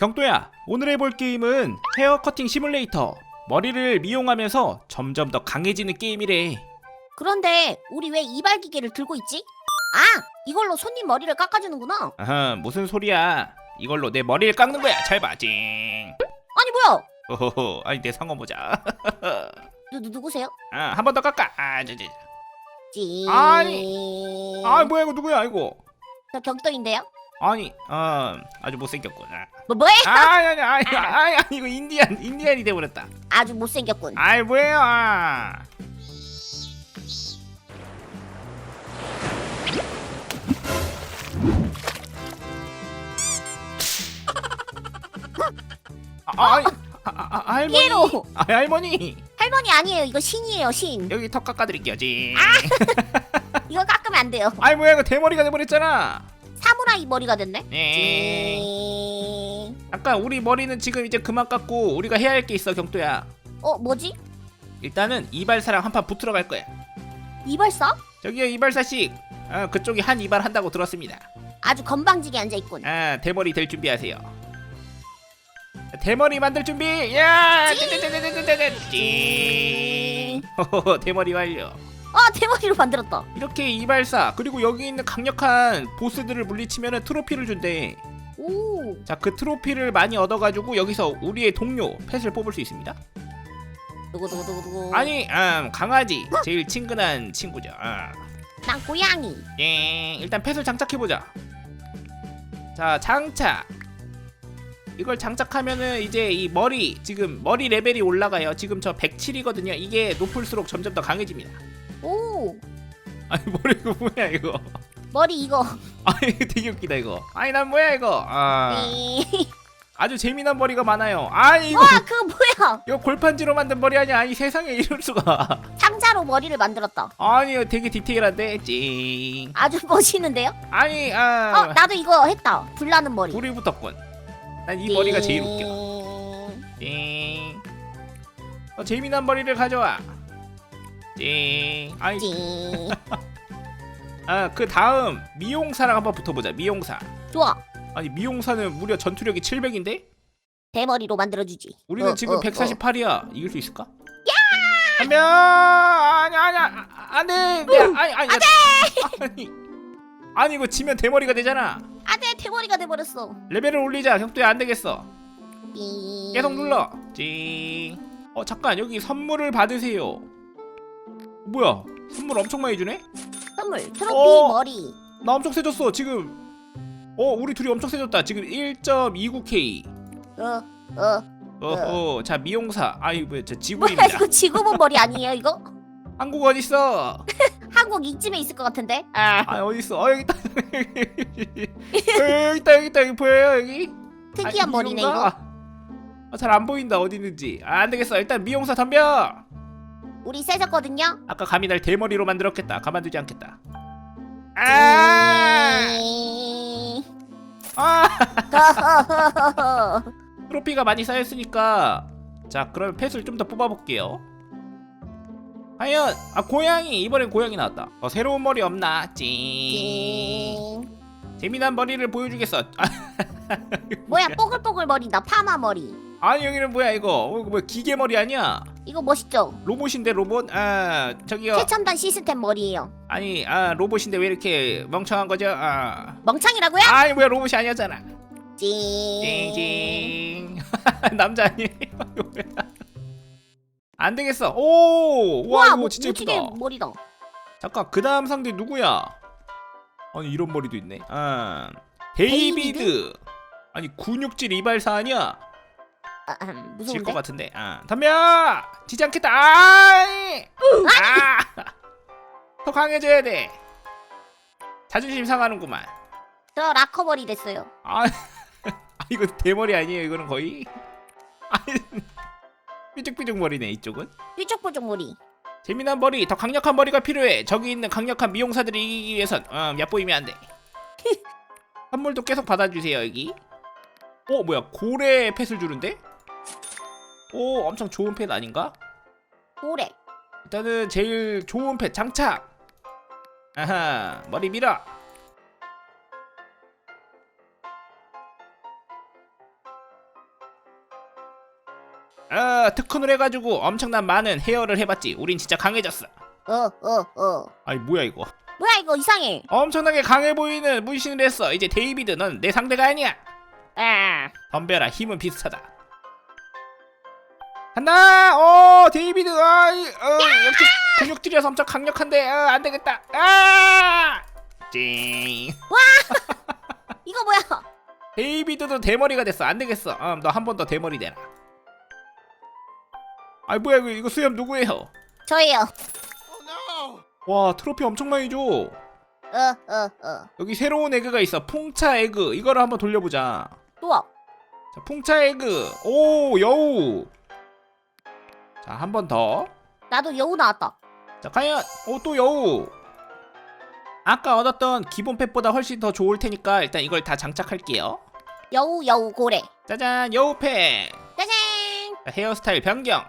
경도야, 오늘 해볼 게임은 헤어 커팅 시뮬레이터. 머리를 미용하면서 점점 더 강해지는 게임이래. 그런데 우리 왜 이발 기계를 들고 있지? 아, 이걸로 손님 머리를 깎아주는구나. 아하, 무슨 소리야? 이걸로 내 머리를 깎는 거야. 잘 봐, 찡. 아니 뭐야? 호호호, 아니 내 상어 보자. 누, 누 누구세요? 아, 한 번 더 깎아. 아, 저, 저. 찡. 아니. 아, 뭐야 이거 누구야 이거? 저 경도인데요. 아니, 어, 아주 못생겼군. 아, 뭐 뭐예요? 아니, 아니, 아니, 아니, 아니, 이거 인디안, 인디안이 돼버렸다. 아주 못생겼군. 아이 뭐예요? 아. 아, 아이, 아, 아, 아, 할머니. 피에로. 아, 할머니. 할머니 아니에요. 이거 신이에요. 신. 여기 턱 깎아드릴게요, 지. 이거 깎으면 안 돼요. 아이 뭐야 이거 대머리가 돼버렸잖아. 사무라이 머리가 됐네. 네. 찡. 아까 우리 머리는 지금 이제 그만 깎고 우리가 해야 할 게 있어, 경도야. 어 뭐지? 일단은 이발사랑 한판 붙으러 갈 거야. 이발사? 저기요 이발사 씨. 아, 그쪽이 한 이발 한다고 들었습니다. 아주 건방지게 앉아 있군. 아 대머리 될 준비하세요. 대머리 만들 준비. 야! 띠띠띠띠띠띠띠. 띵. 호호호, 대머리 완료. 아 대머리로 만들었다. 이렇게 이발사 그리고 여기 있는 강력한 보스들을 물리치면은 트로피를 준대. 오. 자 그 트로피를 많이 얻어가지고 여기서 우리의 동료 펫을 뽑을 수 있습니다. 누구 누구 누구 누구. 아니 음, 강아지 제일 친근한 친구죠. 아. 난 고양이. 예, 일단 펫을 장착해 보자. 자, 장착. 이걸 장착하면은 이제 이 머리 지금 머리 레벨이 올라가요. 지금 저 107이거든요. 이게 높을수록 점점 더 강해집니다. 오. 아니 머리 이거 뭐야 이거? 머리 이거. 아니 되게 웃기다 이거. 아니 난 뭐야 이거? 아, 네. 아주 재미난 머리가 많아요. 아니 이거 와 그거 뭐야? 이거 골판지로 만든 머리 아니야? 아니 세상에 이럴 수가. 상자로 머리를 만들었다. 아니 이거 되게 디테일한데 찡. 아주 멋있는데요? 아니 어 아 나도 이거 했다. 불나는 머리. 불이 붙었군. 난 이 머리가 제일 웃겨. 웃겨. 띵. 어, 재미난 머리를 가져와. 띵. 아이, 찡. 아, 그 다음 미용사랑 한번 붙어보자. 미용사. 좋아. 아니 미용사는 무려 전투력이 700인데? 대머리로 만들어주지. 우리는 어, 지금 어, 어. 148이야. 이길 수 있을까? 야! 한명 아니 아니 아, 안돼. 아니 아니 아니. 아니 이거 지면 대머리가 되잖아. 안돼 대머리가 돼버렸어. 레벨을 올리자. 격도야 안 되겠어. 띵. 계속 눌러. 찡. 어 잠깐 여기 선물을 받으세요. 뭐야? 선물 엄청 많이 주네? 선물 트로피 어. 머리. 나 엄청 세졌어 지금. 어 우리 둘이 엄청 세졌다. 지금 1.29k. 어 어. 어어 자 미용사. 아이 뭐야 저 뭐야 지구입니다. 이거 지구본 머리 아니에요 이거? 한국 어디 있어? 한국 이쯤에 있을 것 같은데. 아 아 어디 있어? 어 여기 있다. 어, 여기 있다 여기 있다 여기 보여요 여기? 특이한 아, 머리네 이건가? 아, 잘안 보인다 어디 있는지. 아, 안 되겠어. 일단 미용사 덤벼. 우리 세졌거든요. 아까 감히 날 대머리로 만들었겠다. 가만두지 않겠다. 아! 띵. 아! 트로피가 많이 쌓였으니까 자 그러면 펫을 좀 더 뽑아볼게요 과연 아 고양이 이번엔 고양이 나왔다 어 새로운 머리 없나 찡 띵. 재미난 머리를 보여주겠어 아, 뭐야 뽀글뽀글 머리다 파마 머리. 아니 여기는 뭐야 이거 어, 이거 뭐야 기계 머리 아니야 이거 멋있죠? 로봇인데 로봇 아 저기요 최첨단 시스템 머리예요. 아니 아 로봇인데 왜 이렇게 멍청한 거죠 아 멍청이라고요? 아니 뭐야 로봇이 아니었잖아 찡. 찡찡 남자 아니에요 이거 뭐야 안 되겠어 오와 이거 뭐, 진짜 멋지게 예쁘다 머리다. 잠깐 그 다음 상대 누구야? 아니 이런 머리도 있네. 아 데이비드. 데이비드? 아니 근육질 이발사 아니야? 아, 음, 무서운데? 같은데. 아 덤벼. 지지 않겠다. 아이. 아. 더 강해져야 돼. 자존심 상하는구만. 저 라커 머리 됐어요. 아, 아 이거 대머리 아니에요? 이거는 거의. 아니 삐죽삐죽 머리네 이쪽은. 삐죽삐죽 머리. 재미난 머리, 더 강력한 머리가 필요해. 저기 있는 강력한 미용사들이 이기기 위해선 음, 얕보이면 안 돼. 선물도 계속 받아주세요 여기. 어 뭐야 고래 펫을 주는데? 오 엄청 좋은 펫 아닌가? 고래. 일단은 제일 좋은 펫 장착. 아하 머리 밀어. 어, 특훈을 해가지고 엄청난 많은 헤어를 해봤지 우린 진짜 강해졌어 어, 어, 어. 아니 뭐야 이거 뭐야 이거 이상해. 엄청나게 강해 보이는 문신을 했어 이제 데이비드 넌내 상대가 아니야 아, 덤벼라 힘은 비슷하다 간다! 어 데이비드 아, 이, 어, 역시 근육들이라서 엄청 강력한데 어, 안 되겠다. 아! 찡 이거 뭐야? 데이비드도 대머리가 됐어. 안 되겠어. 어, 너한 번 더 대머리 되라. 아이 뭐야 이거, 이거 수염 누구예요? 저예요. 와 트로피 엄청 많이 줘 어, 어, 어. 여기 새로운 에그가 있어. 풍차 에그. 이거를 한번 돌려보자. 또. 자 풍차 에그. 오 여우 자 한 번 더. 나도 여우 나왔다. 자 과연 오 또 여우. 아까 얻었던 기본 펫보다 훨씬 더 좋을 테니까 일단 이걸 다 장착할게요. 여우 여우 고래. 짜잔 여우 펫. 짜잔. 자, 헤어스타일 변경.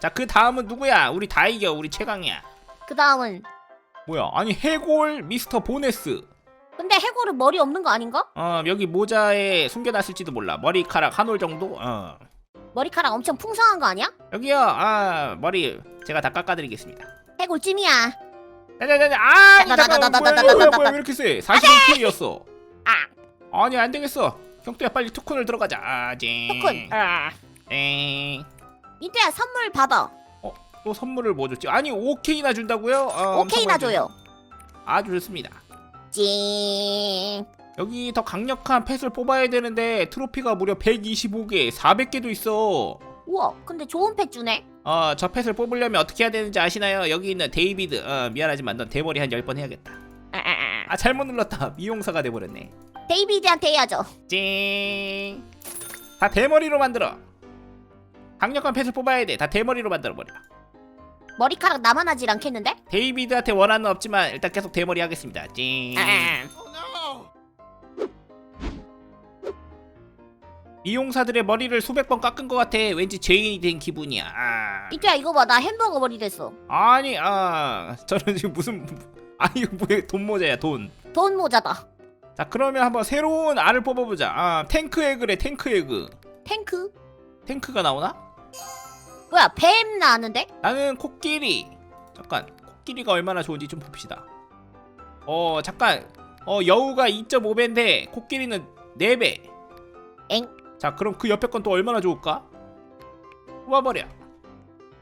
자 그 다음은 누구야? 우리 다 이겨 우리 최강이야. 그 다음은? 뭐야? 아니 해골 미스터 보네스. 근데 해골은 머리 없는 거 아닌가? 어 여기 모자에 숨겨놨을지도 몰라. 머리카락 한 올 정도? 어 머리카락 엄청 풍성한 거 아니야? 여기요 아 머리 제가 다 깎아드리겠습니다 해골 찜이야. 짜자자자 아 잠깐만 뭐야 뭐야 뭐야 뭐야 왜 이렇게 세 45K였어 아, 아니 안 되겠어 경두야 빨리 투콘을 들어가자 아 징 토큰. 아. 땡. 민트야 선물 받아. 또 선물을 뭐 줬지? 아니 5K나 준다고요? 어, 엄청 오케이나 많이 주- 줘요. 아주 좋습니다 찡. 여기 더 강력한 펫을 뽑아야 되는데 트로피가 무려 125개 400개도 있어 우와, 근데 좋은 펫 주네. 어, 저 펫을 뽑으려면 어떻게 해야 되는지 아시나요? 여기 있는 데이비드 어, 미안하지만 넌 대머리 한 10번 해야겠다 아, 아, 아. 아 잘못 눌렀다 미용사가 돼버렸네 데이비드한테 해야죠. 찡. 다 대머리로 만들어. 강력한 펫을 뽑아야 돼. 다 대머리로 만들어 버려. 머리카락 나만 하질 않겠는데? 데이비드한테 원한은 없지만 일단 계속 대머리 하겠습니다. 찡. 아, 미용사들의 머리를 수백 번 깎은 것 같아. 왠지 죄인이 된 기분이야. 아. 민트야 이거 봐, 나 햄버거 머리 됐어. 아니, 아, 저는 지금 무슨 아니 이거 뭐야 돈 모자야 돈. 돈 모자다. 자 그러면 한번 새로운 알을 뽑아보자. 아 탱크 에그래 탱크 에그. 탱크? 탱크가 나오나? 뭐야, 뱀 나왔는데? 나는 코끼리. 잠깐 코끼리가 얼마나 좋은지 좀 봅시다. 어 잠깐 어 여우가 2.5배인데 코끼리는 4배. 엥? 자 그럼 그 옆에 건 또 얼마나 좋을까? 뽑아버려.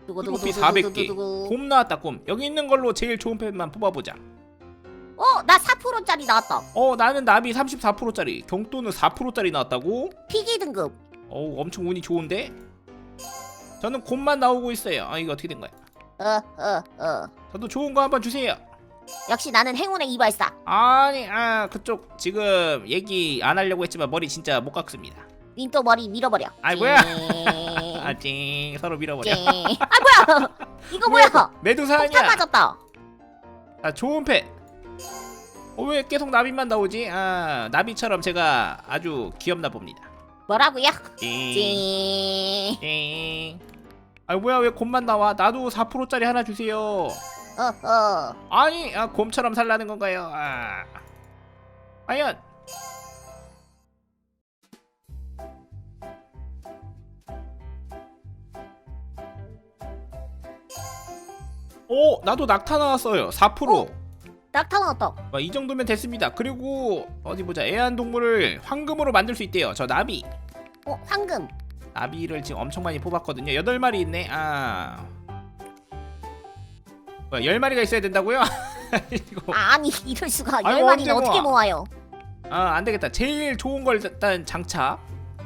누구 400개. 누구 곰 나왔다 곰. 여기 있는 걸로 제일 좋은 펜만 뽑아보자. 어, 나 4%짜리 나왔다. 어 나는 나비 34%짜리 경도는 4%짜리 나왔다고? 피기 등급. 어우 엄청 운이 좋은데? 저는 곰만 나오고 있어요. 아 이거 어떻게 된 거야? 어, 어, 어. 저도 좋은 거 한번 주세요. 역시 나는 행운의 이발사. 아니 아 그쪽 지금 얘기 안 하려고 했지만 머리 진짜 못 깎습니다. 민또 머리 밀어버려. 아이, 뭐야? 찡. 아 찡 서로 밀어버려. 찡. 아 뭐야? 이거 뭐야? 메두사 폭탄 아니야? 맞았다. 아 좋은 펫. 어, 왜 계속 나비만 나오지? 아 나비처럼 제가 아주 귀엽나 봅니다. 뭐라고요? 찡. 찡. 찡. 아 뭐야 왜 곰만 나와? 나도 4%짜리 하나 주세요. 어, 어. 아니 아, 곰처럼 살라는 건가요? 아. 과연 오 나도 낙타 나왔어요 4% 어? 낙타 나왔다. 와, 이 정도면 됐습니다 그리고 어디 보자 애완동물을 황금으로 만들 수 있대요 저 나비 어, 황금. 나비를 지금 엄청 많이 뽑았거든요 8마리 있네 아 뭐야 10마리가 있어야 된다고요? 이거 아, 아니 이럴 수가. 아이고, 열 마리는 언제 어떻게 모아? 모아요? 아 안되겠다 제일 좋은 걸 일단 장착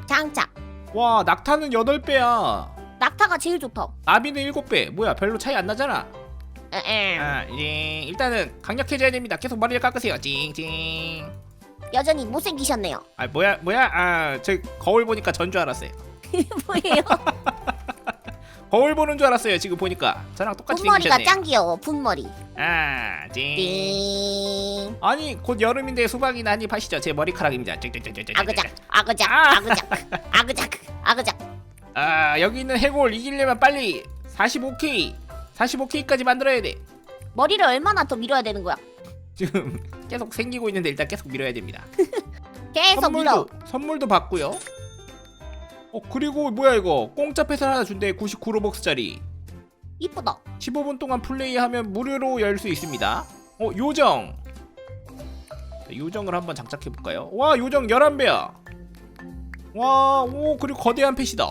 장착. 와 낙타는 8배야 낙타가 제일 좋다. 나비는 7배 뭐야 별로 차이 안 나잖아. 아 이제 일단은 강력해져야 됩니다 계속 머리를 깎으세요 찡찡 여전히 못생기셨네요. 아 뭐야 뭐야 아 저 거울 보니까 전 줄 알았어요 뭐예요? 거울 보는 줄 알았어요 지금 보니까 저랑 똑같이 분머리가 생기셨네 짱 귀여워. 분머리. 아 찡 띵. 아니 곧 여름인데 수박이나 한입 하시죠 제 머리카락입니다 찡찡찡찡찡 아그작, 아그작, 아! 아그작, 아그작, 아그작. 아 여기 있는 해골 이기려면 빨리 45K 45K까지 만들어야 돼. 머리를 얼마나 더 밀어야 되는 거야? 지금 계속 생기고 있는데 일단 계속 밀어야 됩니다. 계속 밀어. 선물도 받고요. 어 그리고 뭐야 이거? 공짜 패스 하나 준대. 99로벅스짜리. 이쁘다. 15분 동안 플레이하면 무료로 열 수 있습니다. 어 요정. 자, 요정을 한번 장착해 볼까요? 와 요정 11배야. 와 오 그리고 거대한 펫이다.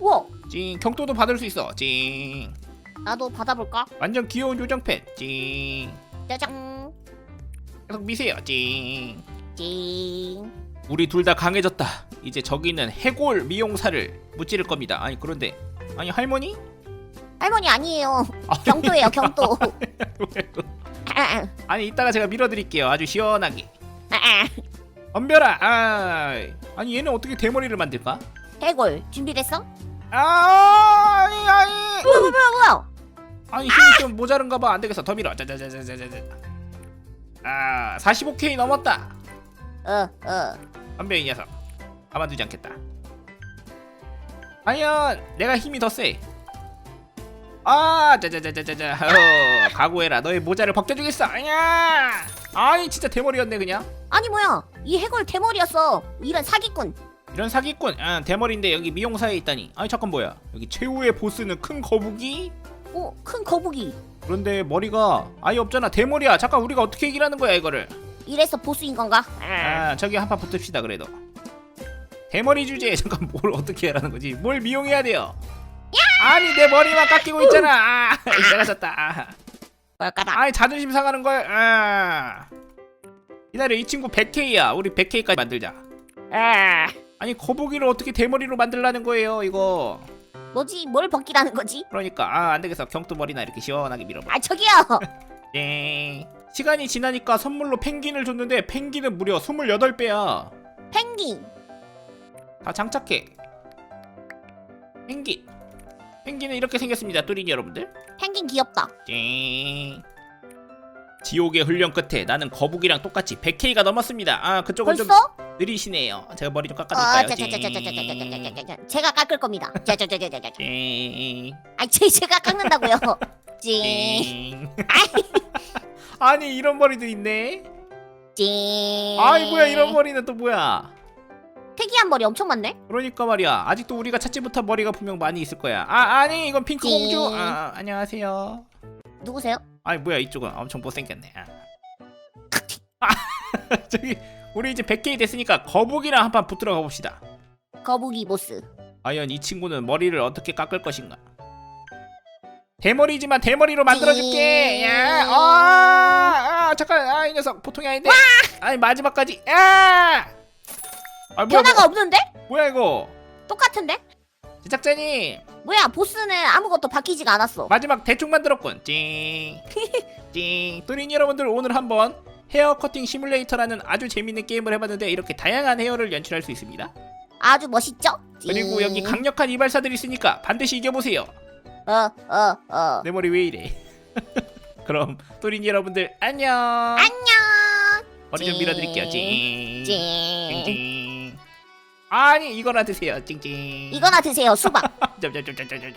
우와. 찡 경도도 받을 수 있어. 찡 나도 받아볼까? 완전 귀여운 요정 펫찡. 짜잔. 계속 미세요. 찡. 찡. 우리 둘 다 강해졌다. 이제 저기 있는 해골 미용사를 무찌를 겁니다. 아니 그런데. 아니 할머니? 할머니 아니에요. 아, 경도예요 경도 아니 이따가 제가 밀어드릴게요. 아주 시원하게. 아, 덤벼라 아 아니 얘는 어떻게 대머리를 만들까? 해골. 준비됐어? 아 아니 아니. 뭐야 뭐야 뭐야 아니 힘이 좀 모자른가 봐. 안 되겠어. 더 밀어. 자자자자자자 아 45K 넘었다. 어어. 덤벼 이 녀석. 가만두지 않겠다. 과연 내가 힘이 더 세? 아 자자자자자자. 어, 각오해라. 너의 모자를 벗겨주겠어. 아야. 아니 진짜 대머리였네 그냥. 아니 뭐야. 이 해골 대머리였어. 이런 사기꾼. 이런 사기꾼? 아, 대머리인데 여기 미용사에 있다니. 아니 잠깐 뭐야? 여기 최후의 보스는 큰 거북이 오 큰 거북이. 그런데 머리가 아예 없잖아. 대머리야. 잠깐 우리가 어떻게 이기라는 거야 이거를? 이래서 보스인 건가? 아 저기 한판 붙읍시다 그래도. 대머리 주제에 잠깐 뭘 어떻게 하라는 거지? 뭘 미용해야 돼요? 아니 내 머리만 깎이고 있잖아. 아 내가 졌다. 아. 뭘까다 아니 자존심 상하는 걸 아. 기다려 이 친구 100K야. 우리 100K까지 만들자. 아, 아니 거북이를 어떻게 대머리로 만들라는 거예요 이거 뭐지? 뭘 벗기라는 거지? 그러니까 아 안되겠어. 경도 머리나 이렇게 시원하게 밀어봐. 아 저기요! 땡 시간이 지나니까 선물로 펭귄을 줬는데 펭귄은 무려 28배야. 펭귄! 다 장착해. 펭귄. 펭귄은 이렇게 생겼습니다 뚜린이 여러분들. 펭귄 귀엽다. 땡 지옥의 훈련 끝에 나는 거북이랑 똑같이 100K가 넘었습니다. 아 그쪽은 좀 벌써? 느리시네요 제가 머리 좀 어, 깎아줄까요 제가 깎을 겁니다. 아, 제 제가 깎는다고요. 찡, 아니 이런 머리도 있네 찡. 아이 뭐야 이런 머리는 또 뭐야 특이한 머리 엄청 많네. 그러니까 말이야 아직도 우리가 찾지 못한 머리가 분명 많이 있을 거야 아 아니 이건 핑크 찡. 공주 아 안녕하세요 누구세요? 아니 뭐야 이쪽은 엄청 못생겼네 아. 아, 저기 우리 이제 100K 됐으니까 거북이랑 한 판 붙들어 가봅시다 거북이 보스. 과연 이 친구는 머리를 어떻게 깎을 것인가 대머리지만 대머리로 만들어줄게 찡. 야, 아, 아 잠깐 아 이 녀석 보통이 아닌데 아니 마지막까지 야 아, 뭐야, 변화가 뭐, 없는데? 뭐야 이거 똑같은데? 제작자님 뭐야, 보스는 아무것도 바뀌지가 않았어. 마지막 대충 만들었군. 찡. 찡. 또린 여러분들 오늘 한번 헤어 커팅 시뮬레이터라는 아주 재밌는 게임을 해봤는데 이렇게 다양한 헤어를 연출할 수 있습니다. 아주 멋있죠? 그리고 찡. 여기 강력한 이발사들이 있으니까 반드시 이겨보세요. 어, 어, 어. 내 머리 왜 이래? 그럼 또린 여러분들 안녕. 안녕. 머리 좀 찡. 밀어드릴게요. 찡. 찡. 찡 찡. 아니 이거나 드세요. 찡찡. 이거나 드세요, 수박. 점점점점점점.